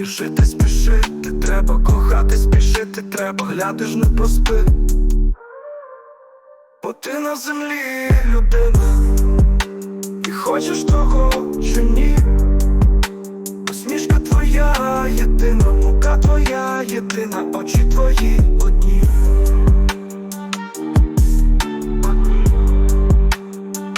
спішити, спішити, треба кохати, спішити, треба глядиш, не проспи. Бо ти на землі людина, і хочеш того чи ні. Посмішка твоя єдина, мука твоя єдина, очі твої.